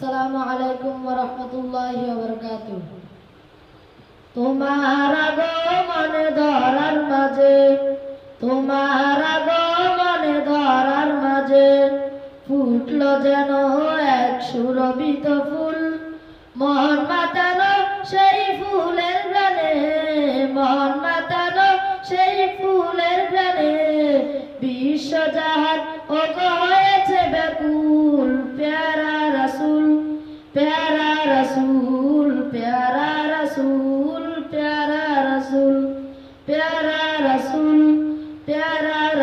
আসসালামু আলাইকুম ওয়া রাহমাতুল্লাহি ওয়া বারাকাতুহু। তোমার ধরার মাঝে, তোমার ধরার মাঝে ফুটলো যেন এক সুরভিত ফুল। মন সেই ফুলের গানে মন সেই ফুলের গানে বিশ্বজাহান ও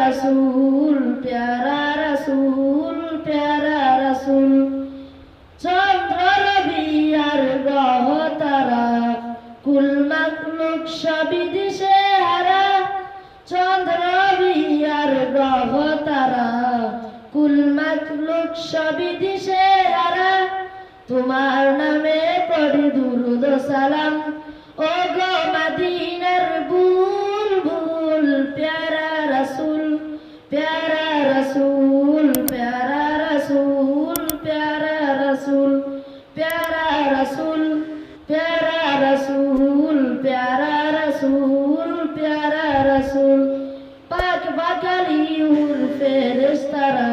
রাসূল, প্যারা রাসূল প্যারা রাসূল। চন্দ্র রবি আর গ্রহ তারা, কুল মাকলুক সবই দিশে হারা। চন্দ্র রবি আর গ্রহ তারা, কুল মাকলুক সবই হারা। তোমার নামে পড়ি দুরুদ সালাম রাসূল প্যারা রাসূল পাক পাকালি উর ফেরেশতারা।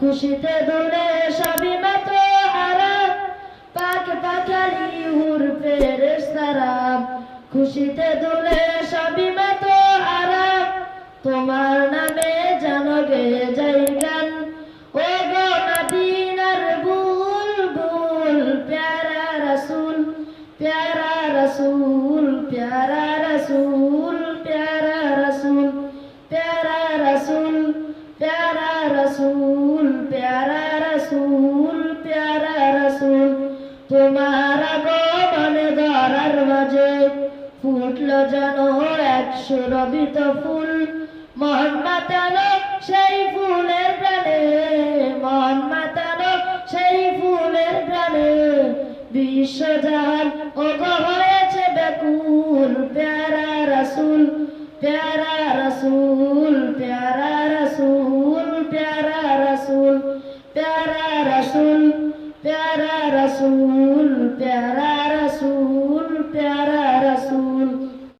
খুশিতে দোলে সবই মত আরা পাক পাকালি উর ফেরেশতারা। খুশিতে দোলে সবই মত আরা তোমার নামে জানো গে যাই গান। ও গো বুল বুল প্যারা রাসূল প্যারা রসুল, প্যারা রসুল প্যারা রসুল প্যারা রসুল প্যারা রসুল প্যারা রসুল প্যারা রসুল। তোমার গোপনে ধরার মাঝে ফুটল যেন একশো রবিত ফুল। মন মাতানো সেই ফুলের প্রাণে, মন মাতানো সেই ফুলের প্রাণে। বিশ্বজান ও গহন रसूल प्यारा रसूल प्यारा रसूल प्यारा रसूल प्यारा रसूल प्यारा रसूल प्यारा रसूल प्यारा रसूल प्यारा